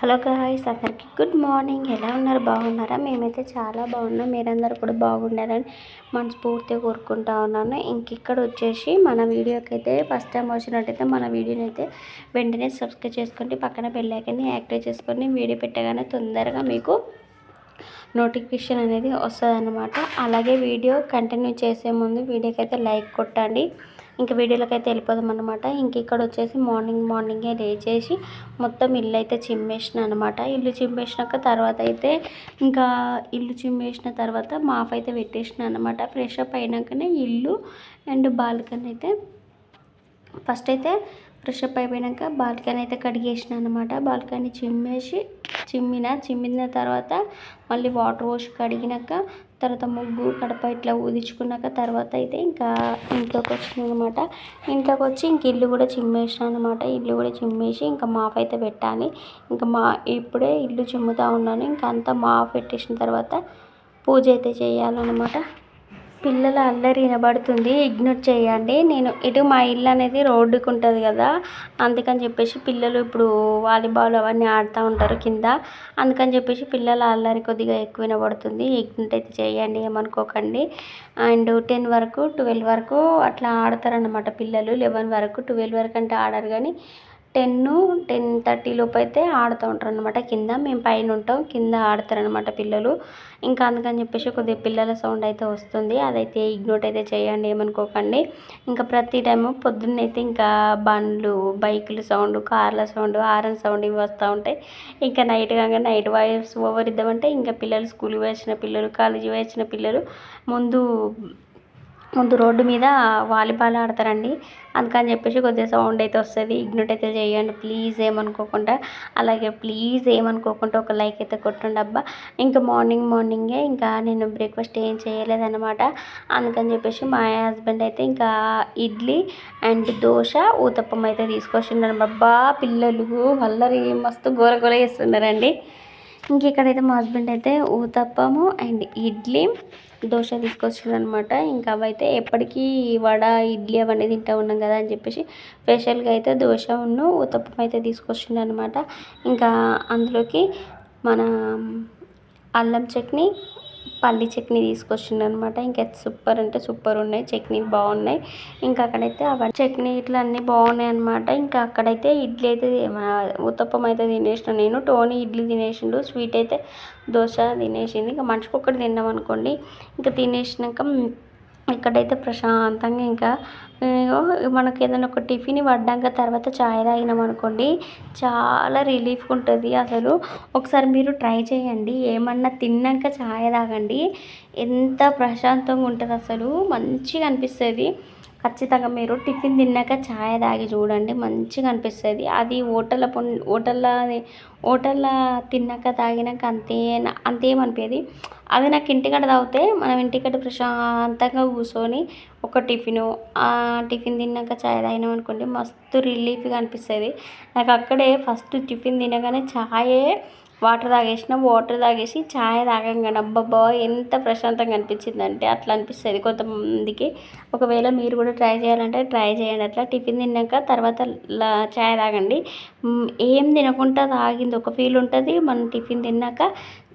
Hello guys అందరికీ good morning. ఎలా ఉన్నారు? బాగున్నారా? మేమైతే చాలా బాగున్నాం. మీరందరూ కూడా బాగుండాలని మనస్ఫూర్తిగా కోరుకుంటా ఉన్నాను. ఇంక ఇక్కడ వచ్చేసి మన వీడియోకి అయితే ఫస్ట్ టైం వచ్చినట్టయితే మన వీడియోని అయితే వెంటనే సబ్స్క్రైబ్ చేసుకోండి. పక్కన బెల్లైకన్ని యాక్టివేట్ చేసుకొని వీడియో పెట్టగానే తొందరగా మీకు నోటిఫికేషన్ అనేది వస్తుంది అనమాట అలాగే వీడియో కంటిన్యూ చేసే ముందు వీడియోకి అయితే లైక్ కొట్టండి. ఇంకా వీడియోలోకి అయితే వెళ్ళిపోదాం అనమాట ఇంక ఇక్కడ వచ్చేసి మార్నింగ్ మార్నింగే లేచేసి మొత్తం ఇల్లు అయితే చిమ్మేసిన అనమాట ఇల్లు చిమ్మేసినాక తర్వాత అయితే ఇంకా ఇల్లు చిమ్మేసిన తర్వాత మాఫ్ అయితే పెట్టేసిన అనమాట ఫ్రెష్ అప్ అయినాకనే ఇల్లు అండ్ బాల్కనీ అయితే ఫస్ట్ అయితే ఫ్రెష్ అప్ అయిపోయాక బాల్కనీ అయితే కడిగేసిన అనమాట బాల్కనీ చిమ్మేసి చిమ్మిన చిమ్మిన తర్వాత మళ్ళీ వాటర్ పోసి కడిగినాక తర్వాత ముగ్గు కడప ఇట్లా ఊదించుకున్నాక తర్వాత అయితే ఇంకా ఇంట్లోకి వచ్చింది అనమాట ఇంట్లోకి వచ్చి ఇంక ఇల్లు కూడా చిమ్మేసిన అనమాట ఇల్లు కూడా చిమ్మేసి ఇంకా మాఫ్ అయితే పెట్టాలి. ఇంకా మా ఇప్పుడే ఇల్లు చిమ్ముతూ ఉన్నాను. ఇంకా అంతా మాఫ్ పెట్టేసిన తర్వాత పూజ అయితే చేయాలన్నమాట. పిల్లల అల్లరి వినబడుతుంది ఇగ్నోర్ చేయండి. నేను ఇటు మా ఇల్లు అనేది రోడ్డుకు ఉంటుంది కదా అందుకని చెప్పేసి పిల్లలు ఇప్పుడు వాలీబాల్ అవన్నీ ఆడుతూ ఉంటారు కింద. అందుకని చెప్పేసి పిల్లల అల్లరి కొద్దిగా ఎక్కువ వినబడుతుంది. ఇగ్నోర్ అయితే చేయండి ఏమనుకోకండి. అండ్ టెన్ వరకు ట్వెల్వ్ వరకు అట్లా ఆడతారనమాట పిల్లలు. లెవెన్ వరకు ట్వెల్వ్ వరకు అంటే ఆడరు కానీ టెన్ టెన్ థర్టీ లోపు అయితే ఆడుతూ ఉంటారు అనమాట కింద మేము పైన ఉంటాం కింద ఆడతారనమాట పిల్లలు. ఇంకా అందుకని చెప్పేసి కొద్దిగా పిల్లల సౌండ్ అయితే వస్తుంది. అదైతే ఇగ్నోట్ అయితే చేయండి ఏమనుకోకండి. ఇంకా ప్రతి టైము పొద్దున్నైతే ఇంకా బండ్లు బైకులు సౌండ్ కార్ల సౌండ్ హారన్ సౌండ్ ఇవి వస్తూ ఉంటాయి. ఇంకా నైట్ కాగా నైట్ వాయిస్ ఓవర్ ఇద్దామంటే ఇంకా పిల్లలు స్కూల్కి వచ్చిన పిల్లలు కాలేజీ వచ్చిన పిల్లలు ముందు ముందు రోడ్డు మీద వాలీబాల్ ఆడతారండి. అందుకని చెప్పేసి కొద్దిగా సౌండ్ అయితే వస్తుంది. ఇగ్నోట్ అయితే చేయండి. ప్లీజ్ ఏమనుకోకుండా అలాగే ప్లీజ్ ఏమనుకోకుండా ఒక లైక్ అయితే కొట్టండి అబ్బా. ఇంకా మార్నింగ్ మార్నింగే ఇంకా నేను బ్రేక్ఫాస్ట్ ఏం చేయలేదన్నమాట. అందుకని చెప్పేసి మా హస్బెండ్ అయితే ఇంకా ఇడ్లీ అండ్ దోశ ఊతప్పం అయితే తీసుకొచ్చిండ్రు అబ్బా పిల్లలు వల్లరి మస్తు గోరగోర చేస్తున్నారండి. ఇంక ఇక్కడైతే మా హస్బెండ్ అయితే ఊతప్పము అండ్ ఇడ్లీ దోశ తీసుకొచ్చాడు అనమాట ఇంకా అవైతే ఎప్పటికీ వడ ఇడ్లీ అవన్నీ తింటూ ఉన్నాం కదా అని చెప్పేసి స్పెషల్గా అయితే దోశ ఉన్ను ఊతప్పం అయితే తీసుకొచ్చిండు అనమాట ఇంకా అందులోకి మన అల్లం చట్నీ పల్లి చట్నీ తీసుకొచ్చిండు అనమాట ఇంకా సూపర్ అంటే సూపర్ ఉన్నాయి. చట్నీలు బాగున్నాయి. ఇంకా అక్కడైతే అవన్నీ చట్నీ ఇట్లా అన్నీ బాగున్నాయి అనమాట ఇంకా అక్కడైతే ఇడ్లీ అయితే ఉత్తప్పం అయితే తినేసిన నేను. టోనీ ఇడ్లీ తినేసిండు. స్వీట్ అయితే దోశ తినేసింది ఇంకా మనిషికి ఒక్కటి తిన్నాం అనుకోండి ఇంకా తినేసినాక ఇక్కడైతే ప్రశాంతంగా ఇంకా మనకి ఏదైనా ఒక టిఫిన్ పడ్డాక తర్వాత చాయ్ తాగినాం అనుకోండి చాలా రిలీఫ్గా ఉంటుంది అసలు. ఒకసారి మీరు ట్రై చేయండి. ఏమన్నా తిన్నాక చాయ్ తాగండి. ఎంత ప్రశాంతంగా ఉంటుంది అసలు మంచిగా అనిపిస్తుంది. ఖచ్చితంగా మీరు టిఫిన్ తిన్నాక ఛాయ్ తాగి చూడండి మంచిగా అనిపిస్తుంది. అది హోటల్ పొం హోటల్లో హోటల్లో తిన్నాక తాగినాక అంతే అంతేమనిపించేది అదే నాకు ఇంటికాడ తాగితే మనం ఇంటికాడ ప్రశాంతంగా కూర్చొని ఒక టిఫిను టిఫిన్ తిన్నాక చాయ్ తాగినాం అనుకోండి మస్తు రిలీఫ్గా అనిపిస్తుంది. నాకు అక్కడే ఫస్ట్ టిఫిన్ తినగానే ఛాయే వాటర్ తాగేసిన వాటర్ తాగేసి ఛాయ్ తాగంగానే అబ్బబ్బా ఎంత ప్రశాంతంగా అనిపించిందంటే అట్లా అనిపిస్తుంది కొంతమందికి. ఒకవేళ మీరు కూడా ట్రై చేయాలంటే ట్రై చేయండి. అట్లా టిఫిన్ తిన్నాక తర్వాత ఛాయ్ తాగండి. ఏం తినకుండా తాగింది ఒక ఫీల్ ఉంటుంది. మనం టిఫిన్ తిన్నాక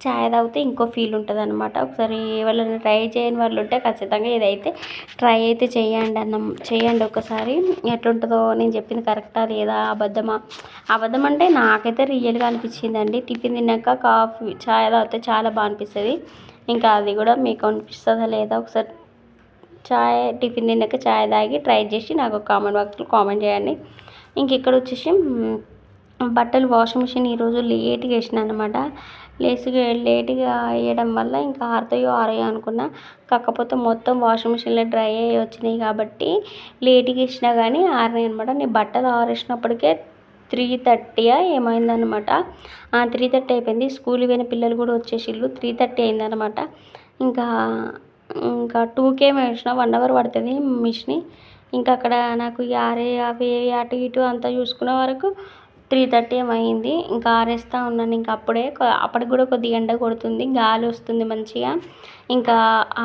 ఛాయ్ తాగితే ఇంకో ఫీల్ ఉంటుంది అనమాట ఒకసారి ఎవరైనా ట్రై చేయని వాళ్ళు ఉంటే ఖచ్చితంగా ఇదైతే ట్రై అయితే చేయండి అన్నం చేయండి ఒకసారి. ఎట్లుంటుందో నేను చెప్పింది కరెక్టా లేదా అబద్ధమా? అబద్ధం అంటే నాకైతే రియల్గా అనిపించిందండి. టిఫిన్ తిన్నాక కాఫీ ఛాయ్ తాగితే చాలా బాగా అనిపిస్తుంది. ఇంకా అది కూడా మీకు అనిపిస్తుందా లేదా ఒకసారి ఛాయ్ టిఫిన్ తిన్నాక ఛాయ్ తాగి ట్రై చేసి నాకు కామెంట్ బాక్స్లో కామెంట్ చేయండి. ఇంక ఇక్కడ వచ్చేసి బట్టలు వాషింగ్ మిషన్ ఈరోజు లేట్గా వేసిన అనమాట లేసుగా లేట్గా వేయడం వల్ల ఇంకా ఆరుతాయో ఆరయో అనుకున్నా. కాకపోతే మొత్తం వాషింగ్ మిషన్లో డ్రై అయ్యి వచ్చినాయి కాబట్టి లేట్గా వేసినా కానీ ఆరినాయి అనమాట నేను బట్టలు ఆరేసినప్పటికే త్రీ థర్టీయా ఏమైందనమాట త్రీ థర్టీ అయిపోయింది. స్కూల్ పోయిన పిల్లలు కూడా వచ్చేసిళ్ళు. త్రీ థర్టీ అయిందనమాట ఇంకా ఇంకా టూకే వేసిన. వన్ అవర్ పడుతుంది మిషన్. ఇంకా అక్కడ నాకు ఆరే అవి అటు ఇటు అంతా చూసుకునే వరకు త్రీ థర్టీ ఏమో అయింది. ఇంకా ఆరేస్తూ ఉన్నాను. ఇంకా అప్పుడే అప్పటికి కూడా కొద్దిగా ఎండ కొడుతుంది. గాలి వస్తుంది మంచిగా. ఇంకా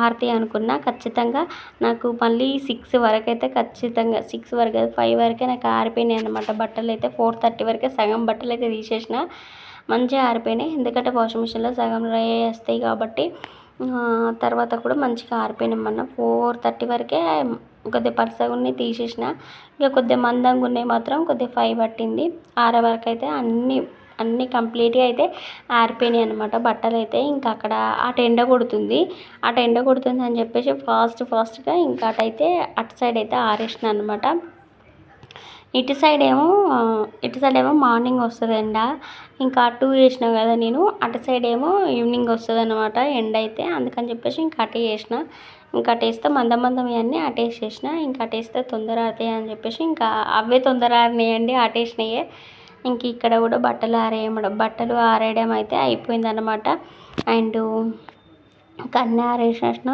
ఆరితే అనుకున్నా ఖచ్చితంగా నాకు మళ్ళీ సిక్స్ వరకు అయితే ఖచ్చితంగా సిక్స్ వరకు ఫైవ్ వరకే నాకు ఆరిపోయినాయి అనమాట బట్టలు అయితే. ఫోర్ థర్టీ వరకే సగం బట్టలు అయితే తీసేసిన. మంచిగా ఆరిపోయినాయి. ఎందుకంటే వాషింగ్ మిషన్లో సగం డ్రై వస్తాయి కాబట్టి తర్వాత కూడా మంచిగా ఆరిపోయినాయి మొన్న. ఫోర్ థర్టీ వరకే కొద్దిగా పలసగా ఉన్నాయి తీసేసిన. ఇక కొద్దిగా మందంగా ఉన్నాయి మాత్రం కొద్దిగా ఫైవ్ పట్టింది. ఆరే వరకు అయితే అన్నీ అన్నీ కంప్లీట్గా అయితే ఆరిపోయినాయి అనమాట బట్టలు అయితే. ఇంకా అక్కడ అటు ఎండ కొడుతుంది. అటు ఎండ కొడుతుంది అని చెప్పేసి ఫాస్ట్ ఫాస్ట్గా ఇంకా అటైతే అటు సైడ్ అయితే ఆరేసిన అనమాట ఇటు సైడ్ ఏమో ఇటు సైడ్ ఏమో మార్నింగ్ వస్తుంది ఎండ ఇంకా అటు వేసిన కదా నేను అటు సైడ్ ఏమో ఈవినింగ్ వస్తుంది అనమాట ఎండ అయితే. అందుకని చెప్పేసి ఇంకా అటు వేసిన ఇంకా అటు వేస్తే మందం మందం ఇవన్నీ అటు ఇంకా అటు వేస్తే తొందర అవుతాయి అని చెప్పేసి ఇంకా అవే తొందర ఆరినాయండి అటేసినాయే ఇంక ఇక్కడ కూడా బట్టలు ఆరేయడం బట్టలు ఆరేయడం అయితే అయిపోయింది అనమాట అండ్ కన్నీ ఆరేసేసిన.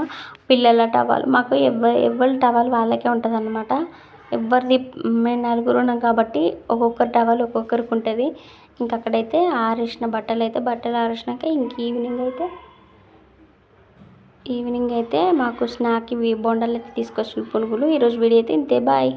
పిల్లల టవల్ మాకు ఎవ్వ ఎవరి టవల్ వాళ్ళకే ఉంటుంది అనమాట ఎవరిది మేము నలుగురు ఉన్నాం కాబట్టి ఒక్కొక్కరు టవల్ ఒక్కొక్కరికి ఉంటుంది. ఇంక అక్కడైతే ఆరేసిన బట్టలు అయితే బట్టలు ఆరేసినాక ఇంక ఈవినింగ్ అయితే ఈవినింగ్ అయితే మాకు స్నాక్ ఇవి బొండాలు అయితే తీసుకొచ్చిన పునుగులు. ఈరోజు వీడియో అయితే ఇంతే బాయ్.